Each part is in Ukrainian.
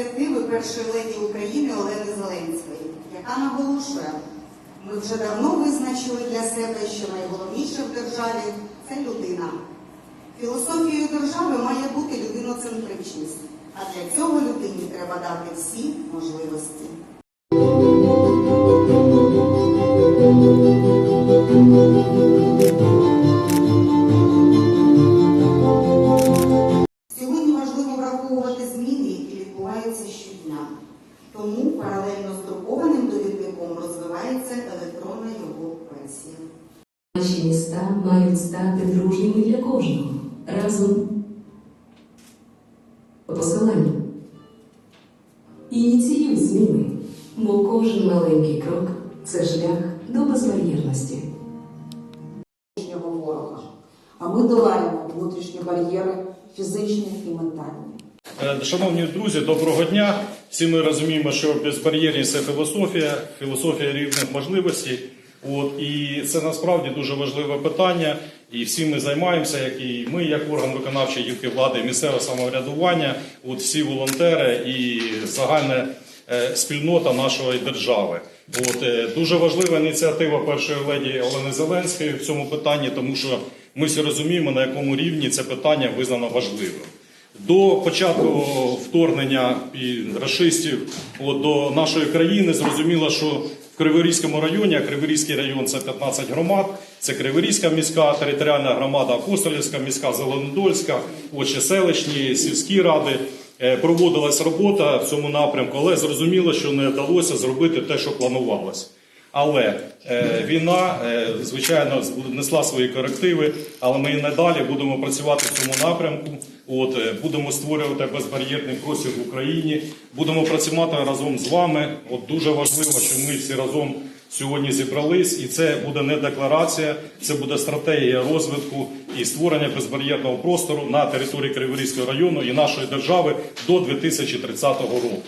ініціативи першої леді України Олени Зеленської, яка наголошує, ми вже давно визначили для себе, що найголовніше в державі це людина. Філософією держави має бути людиноцентричність, а для цього людині треба дати всі можливості. Разом по посиланню. Ініціюй зміни, бо кожен маленький крок це шлях до безбар'єрності. ворога. А ми долаємо внутрішні бар'єри фізичні і ментальні. Е, Шановні друзі, доброго дня. Всі ми розуміємо, що безбар'єрність це філософія, філософія рівних можливостей. От і це насправді дуже важливе питання. І всі ми займаємося, як і ми, як орган виконавчої гілки влади, місцеве самоврядування, от всі волонтери і загальна е, спільнота нашої держави. От е, дуже важлива ініціатива першої леді Олени Зеленської в цьому питанні, тому що ми всі розуміємо, на якому рівні це питання визнано важливим. До початку вторгнення і рашистів от, до нашої країни зрозуміло, що Криворізькому районі, а Криворізький район це 15 громад, це Криворізька міська територіальна громада, Апостолівська міська, Зеленодольська, очі селищні, сільські ради. Е, Проводилась робота в цьому напрямку, але зрозуміло, що не вдалося зробити те, що планувалось. Але е, війна, е, звичайно, несла свої корективи, але ми і надалі будемо працювати в цьому напрямку. От е, будемо створювати безбар'єрний простір в Україні. Будемо працювати разом з вами. От дуже важливо, що ми всі разом сьогодні зібрались, і це буде не декларація, це буде стратегія розвитку і створення безбар'єрного простору на території Криворізького району і нашої держави до 2030 року.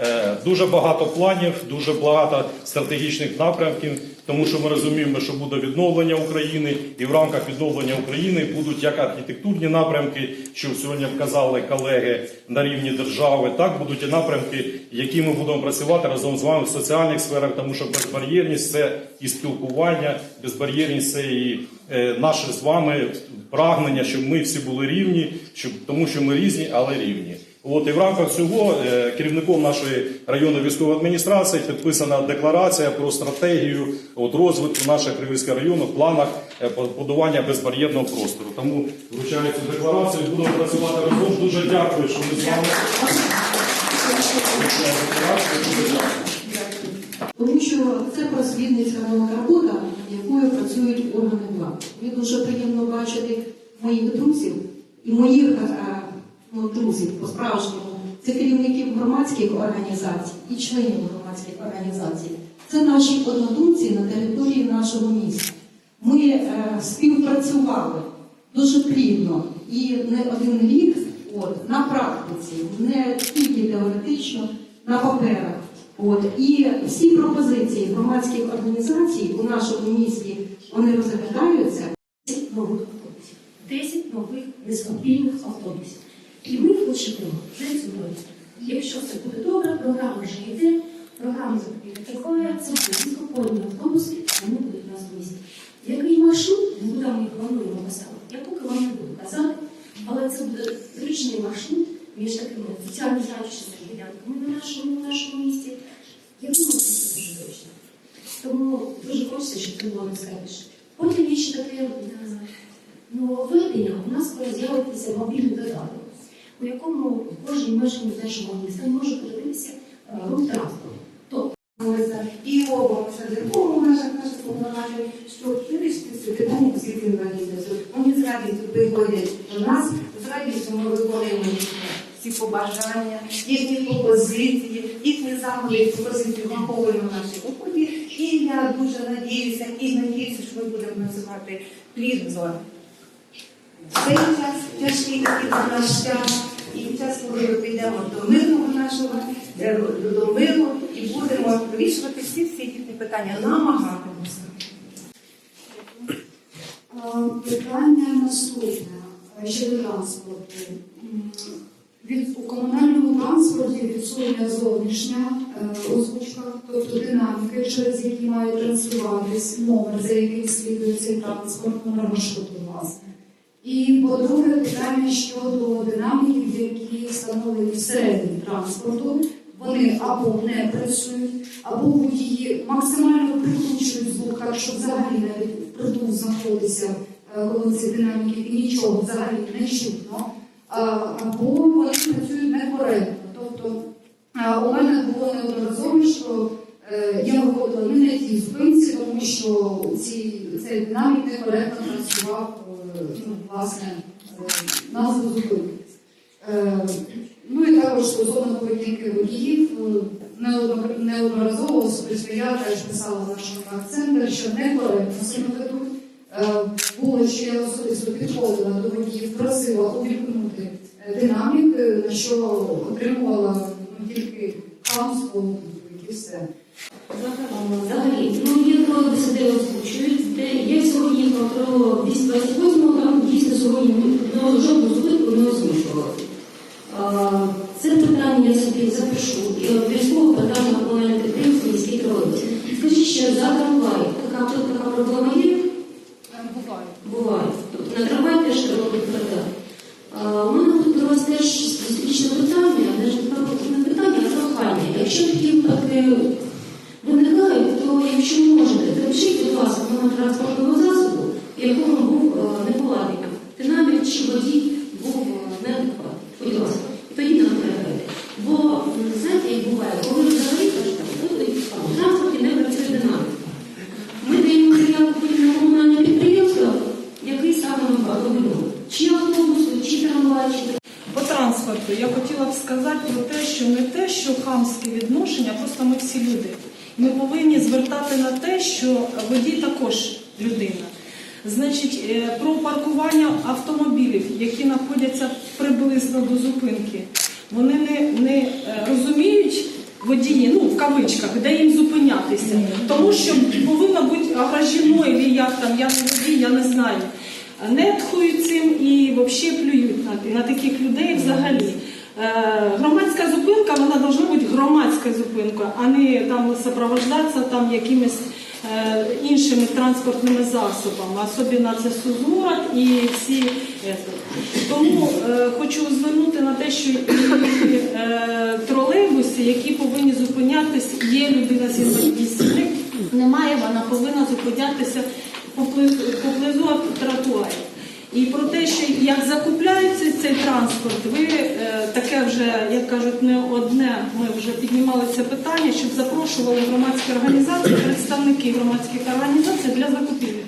Е, Дуже багато планів, дуже багато стратегічних напрямків, тому що ми розуміємо, що буде відновлення України, і в рамках відновлення України будуть як архітектурні напрямки, що сьогодні вказали колеги на рівні держави, так будуть і напрямки, які ми будемо працювати разом з вами в соціальних сферах, тому що безбар'єрність це і спілкування, безбар'єрність це і е, наше з вами прагнення, щоб ми всі були рівні, щоб тому що ми різні, але рівні. От і в рамках цього е, керівником нашої районної військової адміністрації підписана декларація про стратегію от, розвитку нашого Кривильського району в планах е, будування безбар'єрного простору. Тому вручаю цю декларацію. Будемо працювати разом. Дуже дякую, що ми з вами. Тому що це просвітницька робота, якою працюють органи влади. Мені дуже приємно бачити моїх друзів і моїх е, ну, друзів по-справжньому. Це керівників громадських організацій і членів громадських організацій. Це наші однодумці на території нашого міста. Ми е, співпрацювали дуже плідно і не один рік от, на практиці, не тільки теоретично, на паперах. От і всі пропозиції громадських організацій у нашому місті вони розглядаються. 10 нових автобусів, 10 нових безмобільних автобусів. І ми хочемо вже сьогодні. Якщо все буде добре, програма вже йде, програма закупівлі триває, це буде автобуси, вони будуть у нас в місті. Який маршрут, ми будемо їх плануємо поставити. Я поки вам не буду казати, але це буде зручний маршрут між такими соціально значущими ділянками на нашому, нашому місті. Я думаю, що це дуже точно. Тому дуже хочеться, щоб це було найскладніше. Потім є ще таке е, нововведення. У нас скоро з'явиться мобільний додаток, у якому кожен мешканець нашого міста може подивитися е, рух транспорту. Тобто і закону в наших повноважень, що це питання освіти інвалідності. Вони з радістю приходять до нас, з радістю ми виконуємо всі побажання, їхні пропозиції, їхні заходи, пропозиції враховуємо в нашій уході. І я дуже надіюся і надіюся, що ми будемо працювати плідно. Цей час тяжкий такий за наш час, і час, коли ми підемо до мирного нашого, е, до миру і будемо вирішувати всі всі їхні питання, намагатимося. Питання наступне щодо транспорту. Від у комунальному транспорті відсутня зовнішня е, озвучка, тобто динаміки, через які має транслюватись номер, за який слідує цей транспорт, номер маршруту, власне. І по-друге, питання щодо динаміків, які встановлені всередині транспорту, вони або не працюють, або водії максимально прикручують звук, так що взагалі навіть притул знаходиться е, коло цих динаміків і нічого взагалі не чутно. Або вони працюють некоректно. Тобто у мене було неодноразово, що е, я виходила не на тій зупинці, тому що ці, цей динамік некоректно транслював е, власне е, назву зупинки. Е, ну і також стосовно поведінки водіїв, е, неодноразово особисто я теж писала в нашому центрі, що некоректно себе ведуть. Було, що я особисто підходила до водіїв, просила увімкнути динамік, на що отримувала ну, тільки хамство і все. Взагалі, ну є коли де озвучують, я сьогодні про 228 там дійсно сьогодні до жодного збитку не озвучували. Це питання я собі запишу і обов'язково питання на комунальне підприємство міській тролейбус. Скажіть, що за трамвай така проблема транспортного засобу, в якому був е, неполадник. Динамік чи водій був е, неадекватний. Будь ласка, тоді нам передайте. Бо знаєте, як буває, коли ви в транспорті не працює динамік. Ми даємо заявку на комунальне підприємство, який саме ми повідомимо. Чи автобус, чи трамвай, чи По транспорту я хотіла б сказати про те, що не те, що хамське відношення, просто ми всі люди. Ми повинні звертати на те, що водій також людина. Значить, е, про паркування автомобілів, які знаходяться приблизно до зупинки, вони не, не е, розуміють водії, ну в кавичках, де їм зупинятися. Тому що повинно бути ограждено, або як там, я не водій, я не знаю. Нетхують цим і взагалі плюють на, на таких людей взагалі. Е, громадська зупинка, вона повинна бути громадська зупинка, а не там сопровождатися там якимись е, іншими транспортними засобами, особливо це Сузурат і всі. Тому е, хочу звернути на те, що тролейбуси, які повинні зупинятись, є людина з інвалідністю, немає, вона повинна зупинятися поблизу тротуарів. І про те, що як закупляється цей транспорт, ви е, таке вже, як кажуть, не одне, ми вже піднімали це питання, щоб запрошували громадські організації, представники громадських організацій для закупівлі.